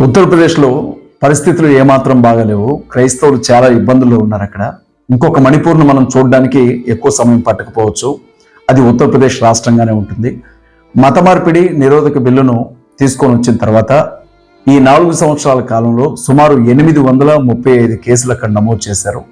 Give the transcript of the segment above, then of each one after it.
ఉత్తరప్రదేశ్లో పరిస్థితులు ఏమాత్రం బాగాలేవు. క్రైస్తవులు చాలా ఇబ్బందుల్లో ఉన్నారు అక్కడ. ఇంకొక మణిపూర్ను మనం చూడడానికి ఎక్కువ సమయం పట్టకపోవచ్చు. అది ఉత్తరప్రదేశ్ రాష్ట్రంగానే ఉంటుంది. మత మార్పిడి నిరోధక బిల్లును తీసుకొని వచ్చిన తర్వాత ఈ నాలుగు సంవత్సరాల కాలంలో సుమారు ఎనిమిది వందల ముప్పై ఐదు కేసులు అక్కడ నమోదు చేశారు.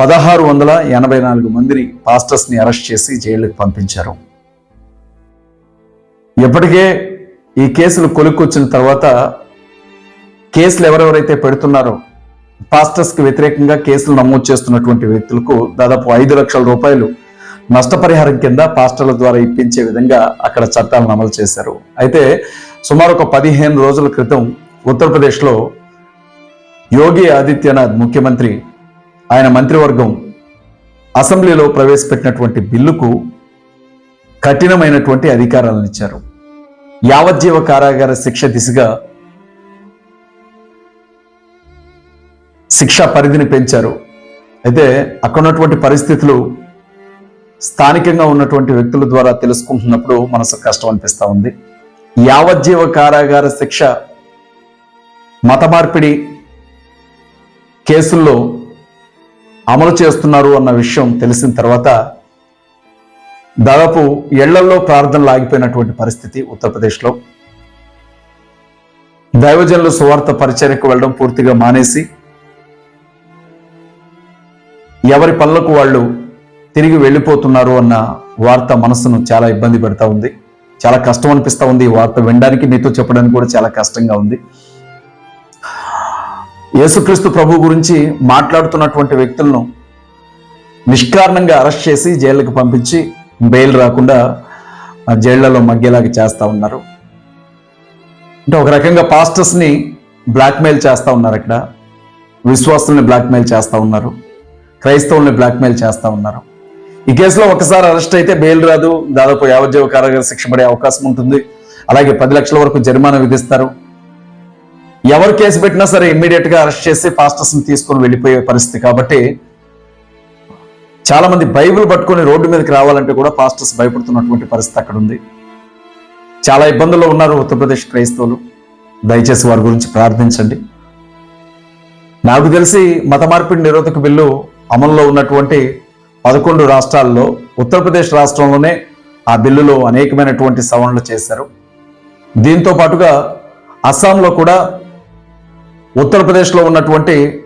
పదహారు వందల ఎనభై నాలుగు మందిని పాస్టర్స్ని అరెస్ట్ చేసి జైలుకి పంపించారు. ఇప్పటికే ఈ కేసులు కొలుక్కొచ్చిన తర్వాత కేసులు ఎవరెవరైతే పెడుతున్నారో పాస్టర్స్కి వ్యతిరేకంగా కేసులు నమోదు చేస్తున్నటువంటి వ్యక్తులకు దాదాపు ఐదు లక్షల రూపాయలు నష్టపరిహారం కింద పాస్టర్ల ద్వారా ఇప్పించే విధంగా అక్కడ చట్టాలను అమలు చేశారు. అయితే సుమారు ఒక పదిహేను రోజుల క్రితం ఉత్తరప్రదేశ్లో యోగి ఆదిత్యనాథ్ ముఖ్యమంత్రి ఆయన మంత్రివర్గం అసెంబ్లీలో ప్రవేశపెట్టినటువంటి బిల్లుకు కఠినమైనటువంటి అధికారాలను ఇచ్చారు. యావజ్జీవ కారాగార శిక్ష దిశగా శిక్షా పరిధిని పెంచారు. అయితే అక్కడ ఉన్నటువంటి పరిస్థితులు స్థానికంగా ఉన్నటువంటి వ్యక్తుల ద్వారా తెలుసుకుంటున్నప్పుడు మనసు కష్టం అనిపిస్తూ ఉంది. యావజ్జీవ కారాగార శిక్ష మత మార్పిడి కేసుల్లో అమలు చేస్తున్నారు అన్న విషయం తెలిసిన తర్వాత దాదాపు ఏళ్ళలో ప్రార్థనలు ఆగిపోయినటువంటి పరిస్థితి ఉత్తరప్రదేశ్లో. దైవజనులు సువార్త పరిచర్యకు వెళ్ళడం పూర్తిగా మానేసి ఎవరి పనులకు వాళ్ళు తిరిగి వెళ్ళిపోతున్నారు అన్న వార్త మనసును చాలా ఇబ్బంది పెడతా ఉంది. చాలా కష్టం అనిపిస్తూ ఉంది ఈ వార్త వినడానికి. మీతో చెప్పడానికి కూడా చాలా కష్టంగా ఉంది. యేసుక్రీస్తు ప్రభు గురించి మాట్లాడుతున్నటువంటి వ్యక్తులను నిష్కారణంగా అరెస్ట్ చేసి జైళ్ళకు పంపించి బెయిల్ రాకుండా జైళ్ళలో మగ్గేలాగా చేస్తూ ఉన్నారు. అంటే ఒక రకంగా పాస్టర్స్ని బ్లాక్మెయిల్ చేస్తూ ఉన్నారు అక్కడ విశ్వాసుల్ని బ్లాక్మెయిల్ చేస్తూ ఉన్నారు. క్రైస్తవుల్ని బ్లాక్మెయిల్ చేస్తూ ఉన్నారు. ఈ కేసులో ఒకసారి అరెస్ట్ అయితే బెయిల్ రాదు. దాదాపు యావజ్జీవ కారాగార శిక్ష పడే అవకాశం ఉంటుంది. అలాగే పది లక్షల వరకు జరిమానా విధిస్తారు. ఎవరు కేసు పెట్టినా సరే ఇమ్మీడియట్గా అరెస్ట్ చేసి పాస్టర్స్ని తీసుకొని వెళ్ళిపోయే పరిస్థితి. కాబట్టి చాలా మంది బైబిల్ పట్టుకొని రోడ్డు మీదకి రావాలంటే కూడా పాస్టర్స్ భయపడుతున్నటువంటి పరిస్థితి అక్కడ ఉంది. చాలా ఇబ్బందుల్లో ఉన్నారు ఉత్తరప్రదేశ్ క్రైస్తవులు. దయచేసి వారి గురించి ప్రార్థించండి. నాకు తెలిసి మత మార్పిడి నిరోధక బిల్లు అమల్లో ఉన్నటువంటి పదకొండు రాష్ట్రాల్లో ఉత్తరప్రదేశ్ రాష్ట్రంలోనే ఆ బిల్లులో అనేకమైనటువంటి సవరణలు చేశారు. దీంతో పాటుగా అస్సాంలో కూడా ఉత్తరప్రదేశ్లో ఉన్నటువంటి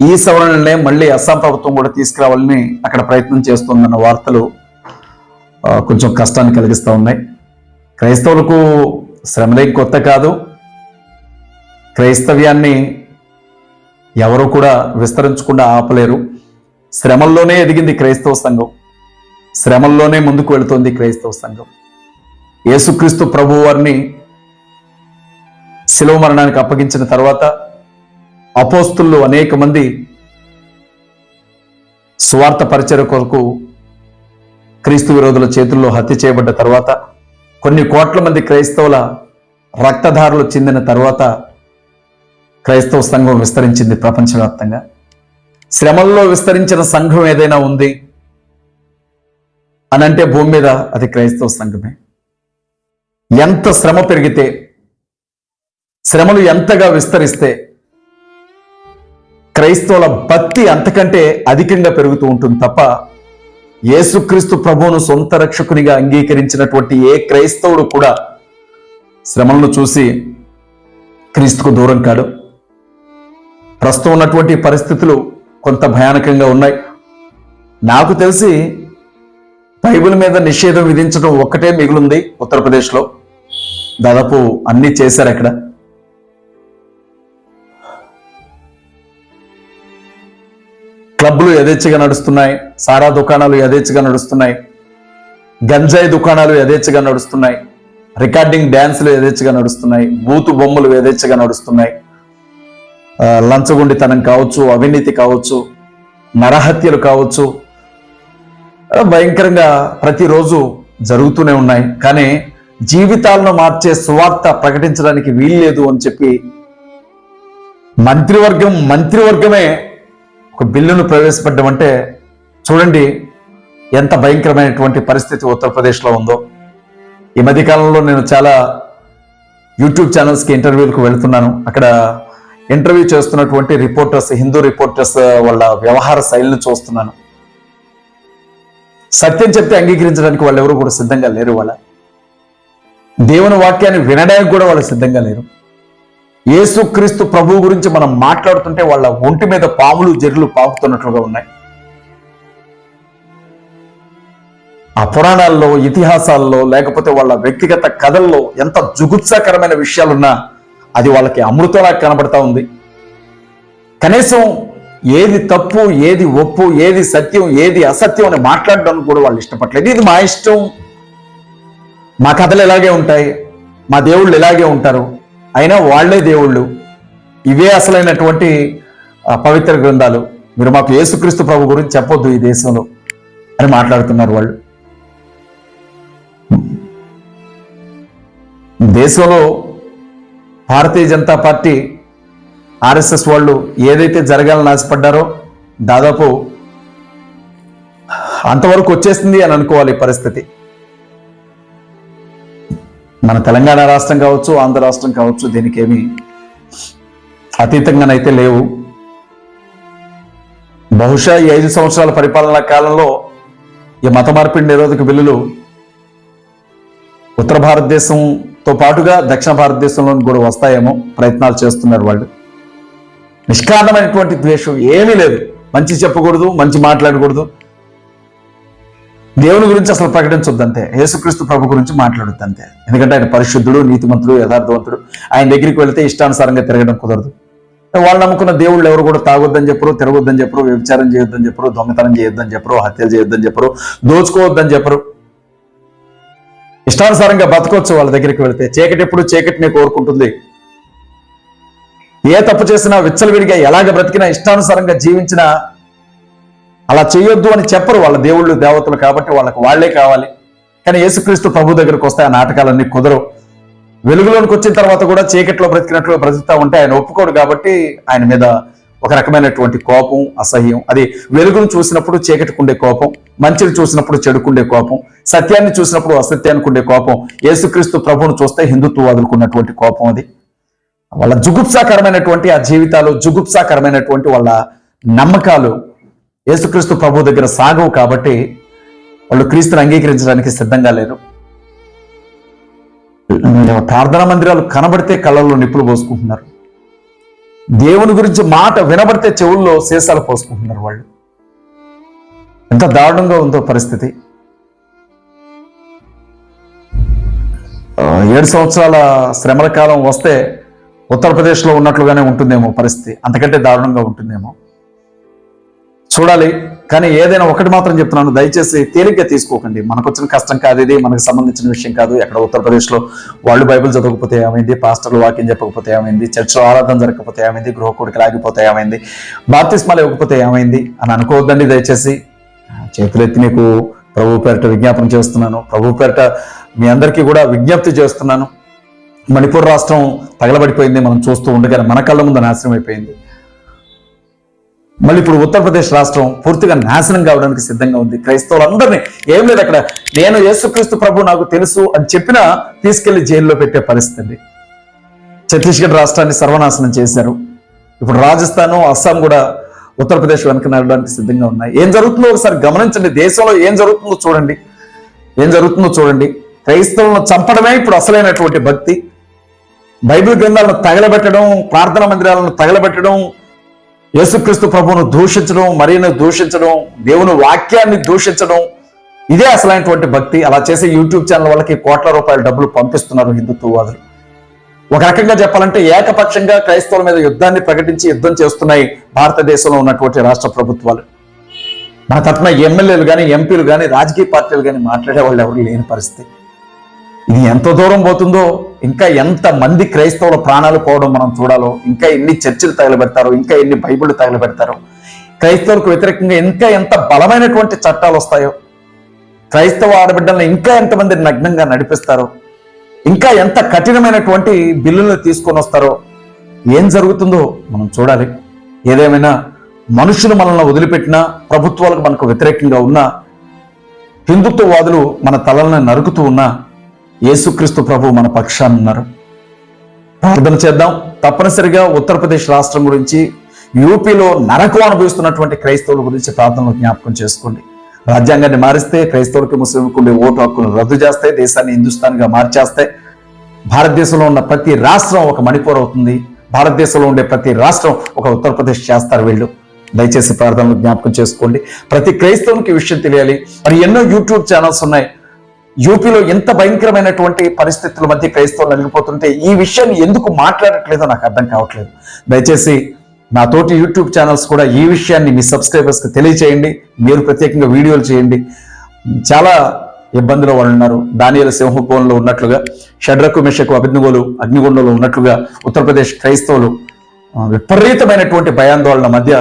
ఈ సవరణలనే మళ్ళీ అస్సాం ప్రభుత్వం కూడా తీసుకురావాలని అక్కడ ప్రయత్నం చేస్తుందన్న వార్తలు కొంచెం కష్టాన్ని కలిగిస్తూ ఉన్నాయి. క్రైస్తవులకు శ్రమలేం కొత్త కాదు. క్రైస్తవ్యాన్ని ఎవరు కూడా విస్తరించకుండా ఆపలేరు. శ్రమల్లోనే ఎదిగింది క్రైస్తవ సంఘం. శ్రమల్లోనే ముందుకు వెళుతోంది క్రైస్తవ సంఘం. యేసుక్రీస్తు ప్రభు వారిని శిలువ మరణానికి అప్పగించిన తర్వాత అపోస్తులు అనేక మంది స్వార్థ పరిచయ కొరకు క్రీస్తు విరోధుల చేతుల్లో హత్య చేయబడ్డ తర్వాత కొన్ని కోట్ల మంది క్రైస్తవుల రక్తధారులు చెందిన తర్వాత క్రైస్తవ సంఘం విస్తరించింది ప్రపంచవ్యాప్తంగా. శ్రమల్లో విస్తరించిన సంఘం ఏదైనా ఉంది అని అంటే భూమి మీద అది క్రైస్తవ సంఘమే. ఎంత శ్రమ పెరిగితే శ్రమలు ఎంతగా విస్తరిస్తే క్రైస్తవుల భక్తి అంతకంటే అధికంగా పెరుగుతూ ఉంటుంది తప్ప యేసుక్రీస్తు ప్రభువును సొంత రక్షకునిగా అంగీకరించినటువంటి ఏ క్రైస్తవుడు కూడా శ్రమలను చూసి క్రీస్తుకు దూరం కాడు. ప్రస్తుతం ఉన్నటువంటి పరిస్థితులు కొంత భయానకంగా ఉన్నాయి. నాకు తెలిసి బైబిల్ మీద నిషేధం విధించడం ఒక్కటే మిగులుంది ఉత్తరప్రదేశ్లో. దాదాపు అన్నీ చేశారు అక్కడ. క్లబ్లు యథేచ్ఛగా నడుస్తున్నాయి సారా దుకాణాలు యథేచ్ఛగా నడుస్తున్నాయి గంజాయి దుకాణాలు యథేచ్ఛగా నడుస్తున్నాయి రికార్డింగ్ డ్యాన్సులు యథేచ్ఛగా నడుస్తున్నాయి బూతు బొమ్మలు యథేచ్ఛగా నడుస్తున్నాయి. లంచగొండితనం కావచ్చు అవినీతి కావచ్చు నరహత్యలు కావచ్చు భయంకరంగా ప్రతిరోజు జరుగుతూనే ఉన్నాయి. కానీ జీవితాలను మార్చే సువార్త ప్రకటించడానికి వీల్లేదు అని చెప్పి మంత్రివర్గం మంత్రివర్గమే ఒక బిల్లును ప్రవేశపెట్టడం అంటే చూడండి ఎంత భయంకరమైనటువంటి పరిస్థితి ఉత్తరప్రదేశ్లో ఉందో. ఈ మధ్యకాలంలో నేను చాలా యూట్యూబ్ ఛానల్స్కి ఇంటర్వ్యూలకు వెళ్తున్నాను. అక్కడ ఇంటర్వ్యూ చేస్తున్నటువంటి రిపోర్టర్స్ హిందూ రిపోర్టర్స్ వాళ్ళ వ్యవహార శైలిని చూస్తున్నాను. సత్యం చెప్తే అంగీకరించడానికి వాళ్ళు ఎవరు కూడా సిద్ధంగా లేరు వాళ్ళ. దేవుని వాక్యాన్ని వినడానికి కూడా వాళ్ళు సిద్ధంగా లేరు. యేసుక్రీస్తు ప్రభువు గురించి మనం మాట్లాడుతుంటే వాళ్ళ ఒంటి మీద పాములు జరులు పాకుతున్నట్లుగా ఉన్నాయి. ఆ పురాణాల్లో ఇతిహాసాల్లో లేకపోతే వాళ్ళ వ్యక్తిగత కథల్లో ఎంత జుగుప్సాకరమైన విషయాలున్నా అది వాళ్ళకి అమృతంలా కనబడతా ఉంది. కనీసం ఏది తప్పు ఏది ఒప్పు ఏది సత్యం ఏది అసత్యం అని మాట్లాడడానికి కూడా వాళ్ళు ఇష్టపడలేదు ఇది మా ఇష్టం. మా కథలు ఇలాగే ఉంటాయి? మా దేవుళ్ళు ఇలాగే ఉంటారు? అయినా వాళ్ళే దేవుళ్ళు. ఇవే అసలైనటువంటి పవిత్ర గ్రంథాలు. మీరు మాకు యేసుక్రీస్తు ప్రభు గురించి చెప్పొద్దు ఈ దేశంలో అని మాట్లాడుతున్నారు వాళ్ళు. దేశంలో భారతీయ జనతా పార్టీ ఆర్ఎస్ఎస్ వాళ్ళు ఏదైతే జరగాలని ఆశపడ్డారో దాదాపు అంతవరకు వచ్చేసింది అని అనుకోవాలి ఈ పరిస్థితి. మన తెలంగాణ రాష్ట్రం కావచ్చు ఆంధ్ర రాష్ట్రం కావచ్చు దీనికేమి అతీతంగానైతే లేవు. బహుశా ఈ ఐదు సంవత్సరాల పరిపాలనా కాలంలో ఈ మత మార్పిడి నిరోధక బిల్లులు ఉత్తర భారతదేశం తో పాటుగా దక్షిణ భారతదేశంలో కూడా వస్తాయేమో ప్రయత్నాలు చేస్తున్నారు వాళ్ళు. నిష్కారణమైనటువంటి ద్వేషం ఏమీ లేదు. మంచి చెప్పకూడదు మంచి మాట్లాడకూడదు. దేవుని గురించి అసలు ప్రకటించొద్దంతే. యేసుక్రీస్తు ప్రభు గురించి మాట్లాడొద్దంతే. ఎందుకంటే ఆయన పరిశుద్ధుడు నీతిమంతుడు యథార్థవంతుడు. ఆయన దగ్గరికి వెళ్తే ఇష్టానుసారంగా తిరగడం కుదరదు. వాళ్ళు నమ్ముకున్న దేవుళ్ళు ఎవరు కూడా తాగొద్దని చెప్పరు తిరగొద్దని చెప్పరు వ్యభిచారం చేయొద్దని చెప్పరు దొంగతనం చేయొద్దని చెప్పరు హత్యలు చేయొద్దని చెప్పరు దోచుకోవద్దని చెప్పరు. ఇష్టానుసారంగా బతకొచ్చు వాళ్ళ దగ్గరికి వెళ్తే. చీకటి ఎప్పుడు చీకటిని కోరుకుంటుంది. ఏ తప్పు చేసినా విచ్చలవిడిగా ఎలాగ బ్రతికినా ఇష్టానుసారంగా జీవించినా అలా చేయొద్దు అని చెప్పరు వాళ్ళ దేవుళ్ళు దేవతలు కాబట్టి వాళ్ళకి వాళ్ళే కావాలి. కానీ యేసుక్రీస్తు ప్రభు దగ్గరకు వస్తే ఆ నాటకాలన్నీ కుదరవు. వెలుగులోనికి వచ్చిన తర్వాత కూడా చీకట్లో బ్రతికినట్లు బ్రతుకుతా ఉంటే ఆయన ఒప్పుకోడు కాబట్టి ఆయన మీద ఒక రకమైనటువంటి కోపం అసహ్యం. అది వెలుగును చూసినప్పుడు చీకటికుండే కోపం మంచిని చూసినప్పుడు చెడుకుండే కోపం సత్యాన్ని చూసినప్పుడు అసత్యానికి ఉండే కోపం యేసుక్రీస్తు ప్రభువును చూస్తే హిందుత్వవాదులకున్నటువంటి కోపం అది. వాళ్ళ జుగుప్సాకరమైనటువంటి ఆ జీవితాలు జుగుప్సాకరమైనటువంటి వాళ్ళ నమ్మకాలు యేసుక్రీస్తు ప్రభు దగ్గర సాగవు కాబట్టి వాళ్ళు క్రీస్తుని అంగీకరించడానికి సిద్ధంగా లేరు. ప్రార్థనా మందిరాలు కనబడితే కళ్ళల్లో నిప్పులు పోసుకుంటున్నారు. దేవుని గురించి మాట వినబడితే చెవుల్లో సీసాలు పోసుకుంటున్నారు వాళ్ళు. ఎంత దారుణంగా ఉందో పరిస్థితి. ఏడు సంవత్సరాల శ్రమల కాలం వస్తే ఉత్తరప్రదేశ్లో ఉన్నట్లుగానే ఉంటుందేమో పరిస్థితి. అంతకంటే దారుణంగా ఉంటుందేమో. చూడాలి. కానీ ఏదైనా ఒకటి మాత్రం చెప్తున్నాను. దయచేసి తేలిగ్గా తీసుకోకండి. మనకు వచ్చిన కష్టం కాదు ఇది మనకు సంబంధించిన విషయం కాదు. ఎక్కడ ఉత్తరప్రదేశ్లో వాళ్ళు బైబిల్ చదవకపోతే ఏమైంది? పాస్టర్లు వాక్యం చెప్పకపోతే ఏమైంది? చర్చలో ఆరాధన జరగకపోతే ఏమైంది? గృహకుడికి లాగిపోతే ఏమైంది? బాప్తిస్మాలు ఇవ్వకపోతే ఏమైంది? అని అనుకోవద్దండి దయచేసి. చేతులెత్తి నీకు ప్రభు పేరిట విజ్ఞాపన చేస్తున్నాను. ప్రభు పేరిట మీ అందరికీ కూడా విజ్ఞప్తి చేస్తున్నాను. మణిపూర్ రాష్ట్రం తగలబడిపోయింది. మనం చూస్తూ ఉండగానే మన కళ్ళ ముందు నాశనం అయిపోయింది. మళ్ళీ ఇప్పుడు ఉత్తరప్రదేశ్ రాష్ట్రం పూర్తిగా నాశనం కావడానికి సిద్ధంగా ఉంది. క్రైస్తవులందరినీ ఏం లేదు అక్కడ నేను యేసుక్రీస్తు ప్రభు నాకు తెలుసు అని చెప్పినా తీసుకెళ్ళి జైల్లో పెట్టే పరిస్థితి. ఛత్తీస్గఢ్ రాష్ట్రాన్ని సర్వనాశనం చేశారు. ఇప్పుడు రాజస్థాను అస్సాం కూడా ఉత్తరప్రదేశ్ వెనక నడవడానికి సిద్ధంగా ఉన్నాయి. ఏం జరుగుతుందో ఒకసారి గమనించండి. దేశంలో ఏం జరుగుతుందో చూడండి. ఏం జరుగుతుందో చూడండి. క్రైస్తవులను చంపడమే ఇప్పుడు అసలైనటువంటి భక్తి. బైబిల్ గ్రంథాలను తగలబెట్టడం ప్రార్థనా మందిరాలను తగలబెట్టడం యేసుక్రీస్తు ప్రభువును దూషించడం మరీను దూషించడం దేవుని వాక్యాన్ని దూషించడం ఇదే అసలైనటువంటి భక్తి. అలా చేసే యూట్యూబ్ ఛానల్ వాళ్ళకి కోట్ల రూపాయల డబ్బులు పంపిస్తున్నారు హిందుత్వవాదులు ఒక రకంగా చెప్పాలంటే ఏకపక్షంగా క్రైస్తవుల మీద యుద్ధాన్ని ప్రకటించి యుద్ధం చేస్తున్నాయి భారతదేశంలో ఉన్నటువంటి రాష్ట్ర ప్రభుత్వాలు. మన తరఫున ఎమ్మెల్యేలు కానీ ఎంపీలు కానీ రాజకీయ పార్టీలు కానీ మాట్లాడే వాళ్ళు ఎవరు లేని పరిస్థితి. ఇది ఎంత దూరం పోతుందో ఇంకా ఎంత మంది క్రైస్తవుల ప్రాణాలు పోవడం మనం చూడాలో ఇంకా ఎన్ని చర్చిలు తగలబెడతారో ఇంకా ఎన్ని బైబిళ్ళు తగలబెడతారో. క్రైస్తవులకు వ్యతిరేకంగా ఇంకా ఎంత బలమైనటువంటి చట్టాలు వస్తాయో క్రైస్తవ ఆడబిడ్డలను ఇంకా ఎంతమంది నగ్నంగా నడిపిస్తారో ఇంకా ఎంత కఠినమైనటువంటి బిల్లులను తీసుకొని వస్తారో ఏం జరుగుతుందో మనం చూడాలి. ఏదేమైనా మనుషులు మనల్ని వదిలిపెట్టినా ప్రభుత్వాలకు మనకు వ్యతిరేకంగా ఉన్నా హిందుత్వవాదులు మన తలలను నరుకుతూ ఉన్నా యేసుక్రీస్తు ప్రభు మన పక్షాన్ని ఉన్నారు. ప్రార్థన చేద్దాం. తప్పనిసరిగా ఉత్తరప్రదేశ్ రాష్ట్రం గురించి యూపీలో నరకం అనుభవిస్తున్నటువంటి క్రైస్తవుల గురించి ప్రార్థనలు జ్ఞాపకం చేసుకోండి. రాజ్యాంగాన్ని మారిస్తే క్రైస్తవులకి ముస్లింలకు ఉండే ఓటు హక్కును రద్దు చేస్తే దేశాన్ని హిందుస్థాన్గా మార్చేస్తే భారతదేశంలో ఉన్న ప్రతి రాష్ట్రం ఒక మణిపూర్ అవుతుంది. భారతదేశంలో ఉండే ప్రతి రాష్ట్రం ఒక ఉత్తరప్రదేశ్ చేస్తారు వీళ్ళు. దయచేసి ప్రార్థనలు జ్ఞాపకం చేసుకోండి. ప్రతి క్రైస్తవునికి విషయం తెలియాలి. మరి ఎన్నో యూట్యూబ్ ఛానల్స్ ఉన్నాయి. యూపీలో ఎంత భయంకరమైనటువంటి పరిస్థితుల మధ్య క్రైస్తవులు నలిగిపోతుంటే ఈ విషయాన్ని ఎందుకు మాట్లాడట్లేదో నాకు అర్థం కావట్లేదు. దయచేసి నా తోటి యూట్యూబ్ ఛానల్స్ కూడా ఈ విషయాన్ని మీ సబ్స్క్రైబర్స్కి తెలియచేయండి. మీరు ప్రత్యేకంగా వీడియోలు చేయండి. చాలా ఇబ్బందులు వాళ్ళు ఉన్నారు. దానియాల సింహకోణంలో ఉన్నట్లుగా షడ్రకు మిషకు అభిజ్ఞగోలు అగ్నిగుండంలో ఉన్నట్లుగా ఉత్తరప్రదేశ్ క్రైస్తవులు విపరీతమైనటువంటి భయాందోళన మధ్య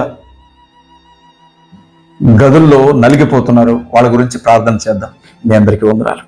గదుల్లో నలిగిపోతున్నారు. వాళ్ళ గురించి ప్రార్థన చేద్దాం. మీ అందరికీ వందనాలు